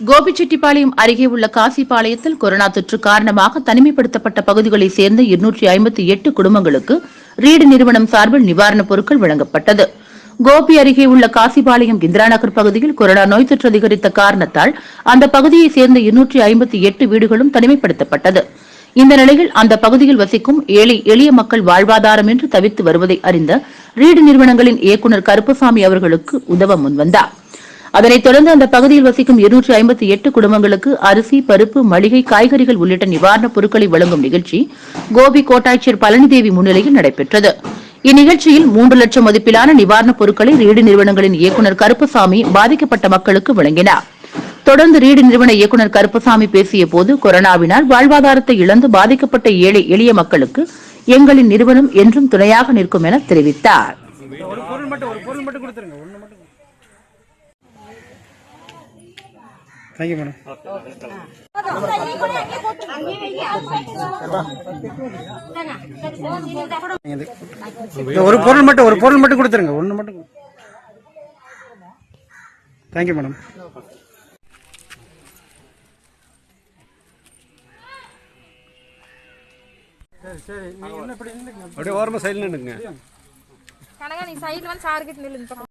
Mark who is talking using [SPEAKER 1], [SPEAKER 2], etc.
[SPEAKER 1] கோபிச்செட்டிப்பாளையம் அருகே உள்ள காசிப்பாளையத்தில் கொரோனா தொற்று காரணமாக தனிமைப்படுத்தப்பட்ட பகுதிகளைச் சேர்ந்த இருநூற்றி ஐம்பத்தி எட்டு குடும்பங்களுக்கு ரீடு நிறுவனம் சார்பில் நிவாரணப் பொருட்கள் வழங்கப்பட்டது. கோபி அருகே உள்ள காசிபாளையம் இந்திராநகர் பகுதியில் கொரோனா நோய் தொற்று அதிகரித்த காரணத்தால் அந்த பகுதியைச் சேர்ந்த இருநூற்றி ஐம்பத்தி எட்டு வீடுகளும் தனிமைப்படுத்தப்பட்டது. இந்த நிலையில் அந்த பகுதியில் வசிக்கும் ஏழை எளிய மக்கள் வாழ்வாதாரம் என்று தவித்து வருவதை அறிந்த ரீடு நிறுவனங்களின் இயக்குநர் கருப்பசாமி அவர்களுக்கு உதவ முன்வந்தாா் அதனைத் தொடர்ந்து அந்த பகுதியில் வசிக்கும் இருநூற்றி ஐம்பத்தி எட்டு குடும்பங்களுக்கு அரிசி பருப்பு மளிகை காய்கறிகள் உள்ளிட்ட நிவாரணப் பொருட்களை வழங்கும் நிகழ்ச்சி கோபி கோட்டாட்சியர் பழனிதேவி முன்னிலையில் நடைபெற்றது. இந்நிகழ்ச்சியில் மூன்று லட்சம் மதிப்பிலான நிவாரணப் பொருட்களை ரீடு நிறுவனங்களின் இயக்குநர் கருப்பசாமி பாதிக்கப்பட்ட மக்களுக்கு வழங்கினார். தொடர்ந்து ரீடு நிறுவன இயக்குநர் கருப்பசாமி பேசிய போது கொரோனாவினால் வாழ்வாதாரத்தை இழந்து பாதிக்கப்பட்ட ஏழை எளிய மக்களுக்கு எங்களின் நிறுவனம் என்றும் துணையாக நிற்கும் என தெரிவித்தார்
[SPEAKER 2] ஒரு பொருள் மட்டும் ஒரு பொருள் மட்டும் கொடுத்துருங்க ஒன்று மட்டும் தேங்க்யூ மேடம் இது ஒரு பொருள் மட்டும் ஒரு பொருள் மட்டும் கொடுத்துருங்க. ஒன்று மட்டும் தேங்க்யூ மேடம்
[SPEAKER 3] அப்படியே ஓரமாக சைடில் நின்றுங்க
[SPEAKER 4] கனகா நீ சைடுல வந்து சார் கிட்ட நில்லு இந்த பக்கம்